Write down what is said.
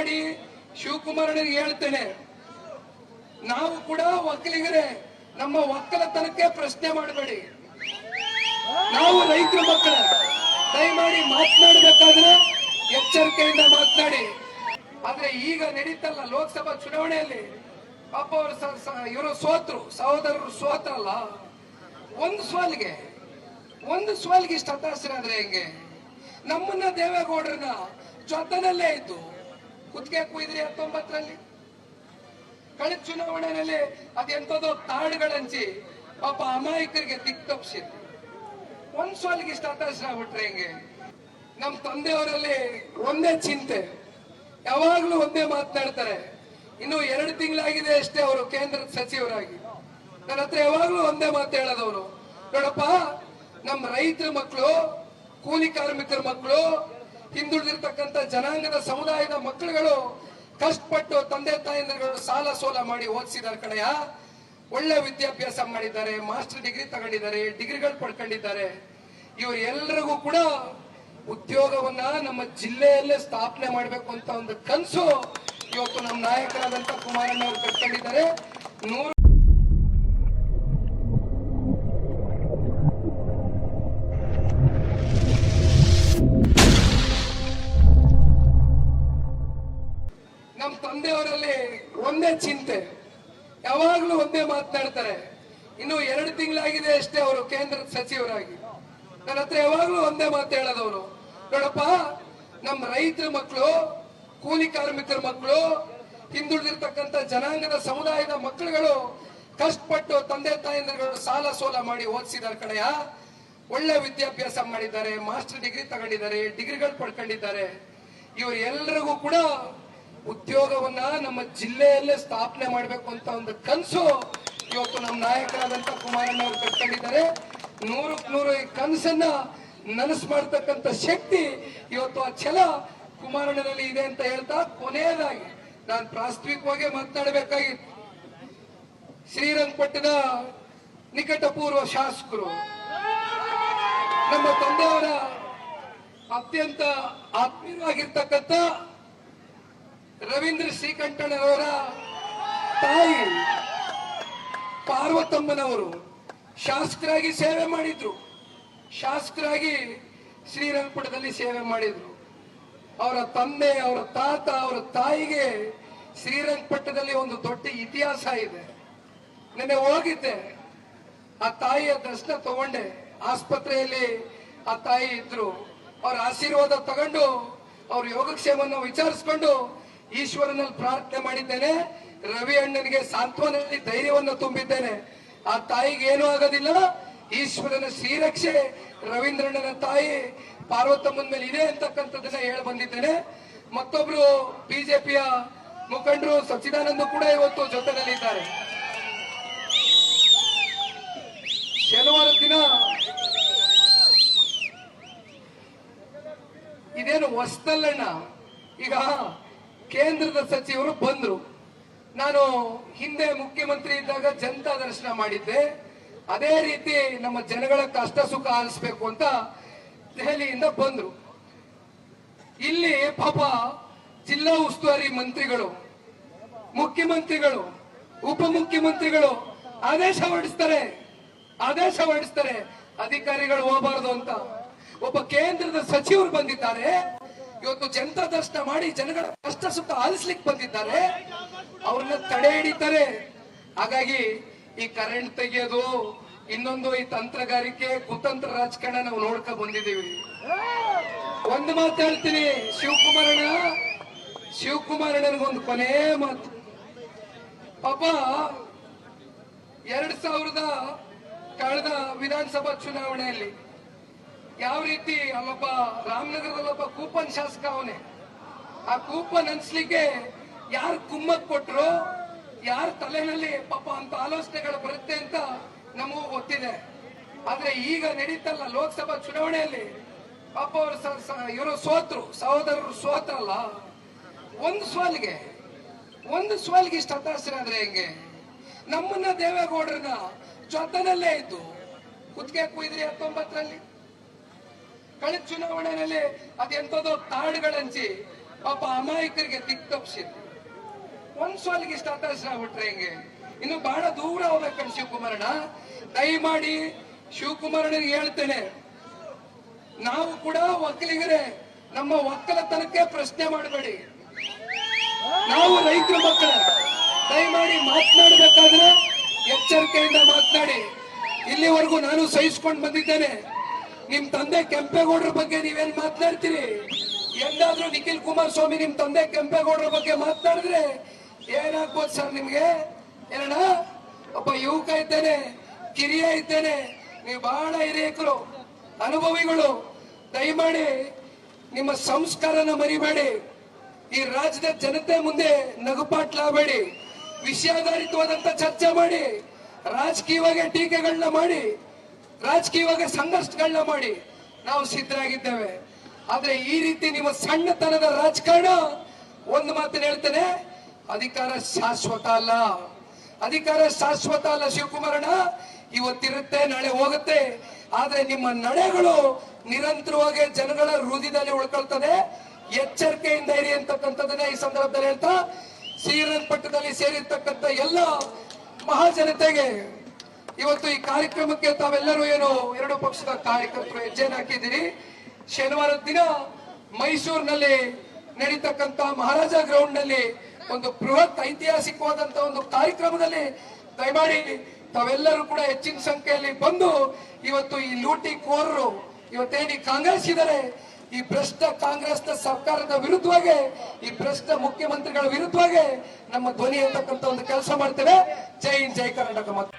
ದಯಮಾಡಿ ಶಿವಕುಮಾರನಿಗೆ ಹೇಳ್ತೇನೆ. ನಾವು ಕೂಡ ಒಕ್ಕಲಿಗರೇ ನಮ್ಮ ಒಕ್ಕಲತನಕ್ಕೆ ಪ್ರಶ್ನೆ ಮಾಡಬೇಡಿ. ನಾವು ರೈತರ ಮಕ್ಕಳ, ದಯಮಾಡಿ ಮಾತನಾಡಬೇಕಾದ್ರೆ ಎಚ್ಚರಿಕೆಯಿಂದ ಮಾತನಾಡಿ. ಆದ್ರೆ ಈಗ ನಡೀತಲ್ಲ ಲೋಕಸಭಾ ಚುನಾವಣೆಯಲ್ಲಿ, ಪಾಪ ಅವರು ಇವರು ಸೋತರು, ಸಹೋದರರು ಸೋತ್ರಲ್ಲ. ಒಂದು ಸೋಲ್ಗೆ ಒಂದು ಸೋಲ್ಗೆ ಇಷ್ಟು ಹತಾಶರಾದ್ರೆ ಹೆಂಗೆ? ನಮ್ಮನ್ನ ದೇವೇಗೌಡರನ್ನ ಜೊತನಲ್ಲೇ ಇದ್ದು ಕುತ್ತಿಗೆ ಕುಯ್ದ್ರಿ ಹತ್ತೊಂಬತ್ತರಲ್ಲಿ. ಕಳೆದ ಚುನಾವಣೆಯಲ್ಲಿ ಅದೆಂತದೋ ತಾಡುಗಳಂಚಿ ಪಾಪ ಅಮಾಯಕರಿಗೆ ದಿಕ್ತಪ್ಸಿತ್ತು ಒಂದ್ ಸೋಲಿಗೆ ಇಷ್ಟ ಹತಾಶರಾಗ್ಬಿಟ್ರೆ ಹಿಂಗೆ? ನಮ್ ತಂದೆಯವರಲ್ಲಿ ಒಂದೇ ಚಿಂತೆ. ಯಾವಾಗ್ಲೂ ಒಂದೇ ಮಾತನಾಡ್ತಾರೆ. ಇನ್ನು ಎರಡು ತಿಂಗಳಾಗಿದೆ ಅಷ್ಟೇ ಅವರು ಕೇಂದ್ರ ಸಚಿವರಾಗಿ. ನನ್ನ ಹತ್ರ ಯಾವಾಗ್ಲೂ ಒಂದೇ ಮಾತು ಹೇಳೋದವರು. ನೋಡಪ್ಪ ನಮ್ಮ ರೈತರ ಮಕ್ಕಳು ಕೂಲಿ ಕಾರ್ಮಿಕರ ಮಕ್ಕಳು ಹಿಂದುಳಿದಿರ್ತಕ್ಕಂಥ ಜನಾಂಗದ ಸಮುದಾಯದ ಮಕ್ಕಳುಗಳು ಕಷ್ಟಪಟ್ಟು ತಂದೆ ತಾಯಂದಿರುಗಳು ಸಾಲ ಸೋಲ ಮಾಡಿ ಓದಿಸಿದಾರೆ ಕಡೆಯ ಒಳ್ಳೆ ವಿದ್ಯಾಭ್ಯಾಸ ಮಾಡಿದ್ದಾರೆ, ಮಾಸ್ಟರ್ ಡಿಗ್ರಿ ತಗೊಂಡಿದ್ದಾರೆ, ಡಿಗ್ರಿಗಳು ಪಡ್ಕೊಂಡಿದ್ದಾರೆ. ಇವರು ಎಲ್ಲರಿಗೂ ಕೂಡ ಉದ್ಯೋಗವನ್ನ ನಮ್ಮ ಜಿಲ್ಲೆಯಲ್ಲೇ ಸ್ಥಾಪನೆ ಮಾಡಬೇಕು ಅಂತ ಒಂದು ಕನಸು ಇವತ್ತು ನಮ್ಮ ನಾಯಕರಾದಂತ ಕುಮಾರಣ್ಣ ಅವರು ಕಟ್ಕೊಂಡಿದ್ದಾರೆ. ನೂರು ತಂದೆಯವರಲ್ಲಿ ಒಂದೇ ಚಿಂತೆ. ಯಾವಾಗ್ಲೂ ಒಂದೇ ಮಾತನಾಡ್ತಾರೆ. ಇನ್ನು ಎರಡು ತಿಂಗಳಾಗಿದೆ ಅಷ್ಟೇ ಅವರು ಕೇಂದ್ರ ಸಚಿವರಾಗಿ. ನನ್ನ ಹತ್ರ ಯಾವಾಗ್ಲೂ ಒಂದೇ ಮಾತು ಹೇಳೋದವರು ನೋಡಪ್ಪ ನಮ್ಮ ರೈತರ ಮಕ್ಕಳು ಕೂಲಿ ಕಾರ್ಮಿಕರ ಮಕ್ಕಳು ಹಿಂದುಳಿದಿರ್ತಕ್ಕಂಥ ಜನಾಂಗದ ಸಮುದಾಯದ ಮಕ್ಕಳುಗಳು ಕಷ್ಟಪಟ್ಟು ತಂದೆ ತಾಯಂದಿರುಗಳು ಸಾಲ ಸೋಲ ಮಾಡಿ ಓದಿಸಿದಾರೆ ಕಡೆಯ ಒಳ್ಳೆ ವಿದ್ಯಾಭ್ಯಾಸ ಮಾಡಿದ್ದಾರೆ, ಮಾಸ್ಟರ್ ಡಿಗ್ರಿ ತಗೊಂಡಿದ್ದಾರೆ, ಡಿಗ್ರಿಗಳು ಪಡ್ಕೊಂಡಿದ್ದಾರೆ. ಇವರು ಎಲ್ಲರಿಗೂ ಕೂಡ ಉದ್ಯೋಗವನ್ನ ನಮ್ಮ ಜಿಲ್ಲೆಯಲ್ಲೇ ಸ್ಥಾಪನೆ ಮಾಡಬೇಕು ಅಂತ ಒಂದು ಕನಸು ಇವತ್ತು ನಮ್ಮ ನಾಯಕರಾದಂತ ಕುಮಾರಣ್ಣ ಅವರು ಕಟ್ಕೊಂಡಿದ್ದಾರೆ. ನೂರಕ್ಕೆ ನೂರು ಈ ಕನಸನ್ನ ನನಸು ಮಾಡ್ತಕ್ಕಂಥ ಶಕ್ತಿ ಇವತ್ತು ಆ ಛಲ ಕುಮಾರಣ್ಣನಲ್ಲಿ ಇದೆ ಅಂತ ಹೇಳ್ತಾ ಕೊನೆಯದಾಗಿ ನಾನು ಪ್ರಾಸ್ತಾವಿಕವಾಗಿ ಮಾತನಾಡಬೇಕಾಗಿತ್ತು. ಶ್ರೀರಂಗಪಟ್ಟಣ ನಿಕಟಪೂರ್ವ ಶಾಸಕರು, ನಮ್ಮ ತಂದೆಯವರ ಅತ್ಯಂತ ಆತ್ಮೀಯವಾಗಿರ್ತಕ್ಕಂಥ ರವೀಂದ್ರ ಶ್ರೀಕಂಠಣ್ಣನವರ ತಾಯಿ ಪಾರ್ವತಮ್ಮನವರು ಶಾಸಕರಾಗಿ ಸೇವೆ ಮಾಡಿದ್ರು. ಶಾಸಕರಾಗಿ ಶ್ರೀರಂಗಪಟ್ಟಣದಲ್ಲಿ ಸೇವೆ ಮಾಡಿದ್ರು. ಅವರ ತಂದೆ, ಅವರ ತಾತ, ಅವರ ತಾಯಿಗೆ ಶ್ರೀರಂಗಪಟ್ಟಣದಲ್ಲಿ ಒಂದು ದೊಡ್ಡ ಇತಿಹಾಸ ಇದೆ. ನಿನ್ನೆ ಹೋಗಿದ್ದೆ. ಆ ತಾಯಿಯ ದರ್ಶನ ತಗೊಂಡೆ. ಆಸ್ಪತ್ರೆಯಲ್ಲಿ ಆ ತಾಯಿ ಇದ್ರು. ಅವ್ರ ಆಶೀರ್ವಾದ ತಗೊಂಡು, ಅವ್ರ ಯೋಗಕ್ಷೇಮವನ್ನು ವಿಚಾರಿಸ್ಕೊಂಡು ಈಶ್ವರನಲ್ಲಿ ಪ್ರಾರ್ಥನೆ ಮಾಡಿದ್ದೇನೆ. ರವಿ ಅಣ್ಣನಿಗೆ ಸಾಂತ್ವನಲ್ಲಿ ಧೈರ್ಯವನ್ನು ತುಂಬಿದ್ದೇನೆ. ಆ ತಾಯಿಗೆ ಏನೂ ಆಗೋದಿಲ್ಲ. ಈಶ್ವರನ ಶ್ರೀರಕ್ಷೆ ರವೀಂದ್ರಣ್ಣನ ತಾಯಿ ಪಾರ್ವತಮ್ಮನ ಮೇಲೆ ಇದೆ ಅಂತಕ್ಕಂಥದ್ದನ್ನ ಹೇಳಿ ಬಂದಿದ್ದೇನೆ. ಮತ್ತೊಬ್ರು ಬಿಜೆಪಿಯ ಮುಖಂಡರು ಸಚ್ಚಿದಾನಂದ ಕೂಡ ಇವತ್ತು ಜೊತೆನಲ್ಲಿದ್ದಾರೆ ಶನಿವಾರ ದಿನ ಇದೇನು ಹೊಸ್ತಲ್ಲಣ್ಣ ಈಗ ಕೇಂದ್ರದ ಸಚಿವರು ಬಂದ್ರು. ನಾನು ಹಿಂದೆ ಮುಖ್ಯಮಂತ್ರಿ ಇದ್ದಾಗ ಜನತಾ ದರ್ಶನ ಮಾಡಿದ್ದೆ. ಅದೇ ರೀತಿ ನಮ್ಮ ಜನಗಳ ಕಷ್ಟ ಸುಖ ಆಲಿಸ್ಬೇಕು ಅಂತ ದೆಹಲಿಯಿಂದ ಬಂದ್ರು. ಇಲ್ಲಿ ಪಾಪ ಜಿಲ್ಲಾ ಉಸ್ತುವಾರಿ ಮಂತ್ರಿಗಳು, ಮುಖ್ಯಮಂತ್ರಿಗಳು, ಉಪಮುಖ್ಯಮಂತ್ರಿಗಳು ಆದೇಶ ಹೊರಡಿಸ್ತಾರೆ ಆದೇಶ ಹೊರಡಿಸ್ತಾರೆ. ಅಧಿಕಾರಿಗಳು ಹೋಗಬಾರದು ಅಂತ. ಒಬ್ಬ ಕೇಂದ್ರದ ಸಚಿವರು ಬಂದಿದ್ದಾರೆ. ಇವತ್ತು ಜನತಾ ದರ್ಶನ ಮಾಡಿ ಜನಗಳ ಕಷ್ಟ ಸುಖ ಆಲಿಸ್ಲಿಕ್ಕೆ ಬಂದಿದ್ದಾರೆ. ಅವ್ರನ್ನ ತಡೆ ಹಿಡಿತಾರೆ. ಹಾಗಾಗಿ ಈ ಕರೆಂಟ್ ತೆಗೆಯೋದು, ಇನ್ನೊಂದು ಈ ತಂತ್ರಗಾರಿಕೆ, ಕುತಂತ್ರ ರಾಜಕಾರಣ ನಾವು ನೋಡ್ಕೊ ಬಂದಿದ್ದೀವಿ. ಒಂದು ಮಾತು ಹೇಳ್ತೀನಿ ಶಿವಕುಮಾರಣ್ಣ ಶಿವಕುಮಾರಣ್ಣನಿಗೊಂದು ಕೊನೆ ಮಾತು. ಪಾಪ, ಎರಡ್ ಸಾವಿರದ ಕಳೆದ ವಿಧಾನಸಭಾ ಚುನಾವಣೆಯಲ್ಲಿ ಯಾವ ರೀತಿ ಅಲ್ಲೊಬ್ಬ ರಾಮನಗರದಲ್ಲೊಬ್ಬ ಕೂಪನ್ ಶಾಸಕ ಅವನೇ, ಆ ಕೂಪನ್ ಅನ್ಸ್ಲಿಕ್ಕೆ ಯಾರು ಕುಮ್ಮಕ್ ಕೊಟ್ರು, ಯಾರ ತಲೆನಲ್ಲಿ ಪಾಪ ಅಂತ ಆಲೋಚನೆಗಳು ಬರುತ್ತೆ ಅಂತ ನಮಗೂ ಗೊತ್ತಿದೆ. ಆದ್ರೆ ಈಗ ನಡೀತಲ್ಲ ಲೋಕಸಭಾ ಚುನಾವಣೆಯಲ್ಲಿ ಪಾಪ ಅವರು ಇವರು ಸೋತರು, ಸಹೋದರರು ಸೋತ್ರಲ್ಲ. ಒಂದು ಸೋಲ್ಗೆ ಒಂದು ಸೋಲ್ಗೆ ಇಷ್ಟ ಹತಾಶರಾದ್ರೆ ಹೆಂಗೆ? ನಮ್ಮನ್ನ ದೇವೇಗೌಡರನ್ನ ಜೊತೆನಲ್ಲೇ ಇದ್ದು, ಕುತ್ತಿಗೆ ಕುಯ್ದ್ರಿ ಹತ್ತೊಂಬತ್ತರಲ್ಲಿ ಕಳೆದ ಚುನಾವಣೆಯಲ್ಲಿ ಅದೆಂತದೋ ತಾಡುಗಳಂಚಿ ಪಾಪ ಅಮಾಯಕರಿಗೆ ದಿಕ್ ತಪ್ಪಿಸಿದ್ವಿ ಒಂದ್ ಸಾಲಿಗೆ ಇಷ್ಟ ಹತಾಶ ಆಗ್ಬಿಟ್ರೆ ಹೆಂಗೆ? ಇನ್ನು ಬಹಳ ದೂರ ಹೋಗ್ಬೇಕಂತ ಶಿವಕುಮಾರಣ್ಣ. ದಯಮಾಡಿ ಶಿವಕುಮಾರನಿಗೆ ಹೇಳ್ತೇನೆ. ನಾವು ಕೂಡ ಒಕ್ಕಲಿಗರೇ ನಮ್ಮ ಒಕ್ಕಲತನಕ್ಕೆ ಪ್ರಶ್ನೆ ಮಾಡಬೇಡಿ. ನಾವು ರೈತರ ಮಕ್ಕಳ, ದಯಮಾಡಿ ಮಾತನಾಡಬೇಕಾದ್ರೆ ಎಚ್ಚರಿಕೆಯಿಂದ ಮಾತನಾಡಿ. ಇಲ್ಲಿವರೆಗೂ ನಾನು ಸಹಿಸ್ಕೊಂಡು ಬಂದಿದ್ದೇನೆ. ನಿಮ್ ತಂದೆ ಕೆಂಪೇಗೌಡರ ಬಗ್ಗೆ ನೀವೇನ್ ಮಾತನಾಡ್ತೀರಿ? ಎಂದಾದ್ರೂ ನಿಖಿಲ್ ಕುಮಾರ್ ಸ್ವಾಮಿ ನಿಮ್ ತಂದೆ ಕೆಂಪೇಗೌಡರ ಬಗ್ಗೆ ಮಾತನಾಡಿದ್ರೆ ಏನಾಗ್ಬೋದು ಸರ್ ನಿಮ್ಗೆ? ಏನಣ್ಣ? ಒಬ್ಬ ಯುವಕ ಇದ್ದೇನೆ, ಕಿರಿಯ ಇದ್ದೇನೆ, ನೀವು ಬಹಳ ಹಿರಿಯಕರು. ಅನುಭವಿಗಳು, ದಯಮಾಡಿ ನಿಮ್ಮ ಸಂಸ್ಕಾರನ ಮರಿಬೇಡಿ. ಈ ರಾಜ್ಯದ ಜನತೆ ಮುಂದೆ ನಗುಪಾಟ್ಲಾಗಬೇಡಿ. ವಿಷಯಾಧಾರಿತವಾದಂತ ಚರ್ಚೆ ಮಾಡಿ, ರಾಜಕೀಯವಾಗಿ ಟೀಕೆಗಳನ್ನ ಮಾಡಿ ರಾಜಕೀಯವಾಗಿ ಸಂಘರ್ಷಗಳನ್ನ ಮಾಡಿ ನಾವು ಸಿದ್ಧರಾಗಿದ್ದೇವೆ. ಆದ್ರೆ ಈ ರೀತಿ ನಿಮ್ಮ ಸಣ್ಣತನದ ರಾಜಕಾರಣ, ಒಂದು ಮಾತನ್ನ ಹೇಳ್ತೇನೆ. ಅಧಿಕಾರ ಶಾಶ್ವತ ಅಲ್ಲ. ಅಧಿಕಾರ ಶಾಶ್ವತ ಅಲ್ಲ ಶಿವಕುಮಾರಣ್ಣ. ಇವತ್ತಿರುತ್ತೆ, ನಾಳೆ ಹೋಗುತ್ತೆ. ಆದ್ರೆ ನಿಮ್ಮ ನಡೆಗಳು ನಿರಂತರವಾಗಿ ಜನಗಳ ಹೃದಯದಲ್ಲಿ ಉಳ್ಕೊಳ್ತದೆ. ಎಚ್ಚರಿಕೆಯಿಂದ ಇರಿ ಅಂತಕ್ಕಂಥದ್ದನ್ನ ಈ ಸಂದರ್ಭದಲ್ಲಿ ಹೇಳ್ತಾ ಶ್ರೀರಂಗಪಟ್ಟಣದಲ್ಲಿ ಸೇರಿರ್ತಕ್ಕಂಥ ಎಲ್ಲ ಮಹಾಜನತೆಗೆ ಇವತ್ತು ಈ ಕಾರ್ಯಕ್ರಮಕ್ಕೆ ತಾವೆಲ್ಲರೂ ಏನು ಎರಡು ಪಕ್ಷದ ಕಾರ್ಯಕರ್ತರು ಹೆಜ್ಜೆಯನ್ನು ಹಾಕಿದ್ದೀರಿ. ಶನಿವಾರ ದಿನ ಮೈಸೂರಿನಲ್ಲಿ ನಡೀತಕ್ಕಂತ ಮಹಾರಾಜ ಗ್ರೌಂಡ್ನಲ್ಲಿ ಒಂದು ಬೃಹತ್ ಐತಿಹಾಸಿಕವಾದಂತ ಒಂದು ಕಾರ್ಯಕ್ರಮದಲ್ಲಿ ದಯಮಾಡಿ ತಾವೆಲ್ಲರೂ ಕೂಡ ಹೆಚ್ಚಿನ ಸಂಖ್ಯೆಯಲ್ಲಿ ಬಂದು ಇವತ್ತು ಈ ಲೂಟಿ ಕೋರರು ಇವತ್ತೇನು ಕಾಂಗ್ರೆಸ್ ಇದಾರೆ ಈ ಭ್ರಷ್ಟ ಕಾಂಗ್ರೆಸ್ನ ಸರ್ಕಾರದ ವಿರುದ್ಧವಾಗಿ, ಈ ಭ್ರಷ್ಟ ಮುಖ್ಯಮಂತ್ರಿಗಳ ವಿರುದ್ಧವಾಗಿ ನಮ್ಮ ಧ್ವನಿ ಅಂತಕ್ಕಂಥ ಒಂದು ಕೆಲಸ ಮಾಡ್ತೇವೆ. ಜೈ ಜೈ ಕರ್ನಾಟಕ ಮತ್ತು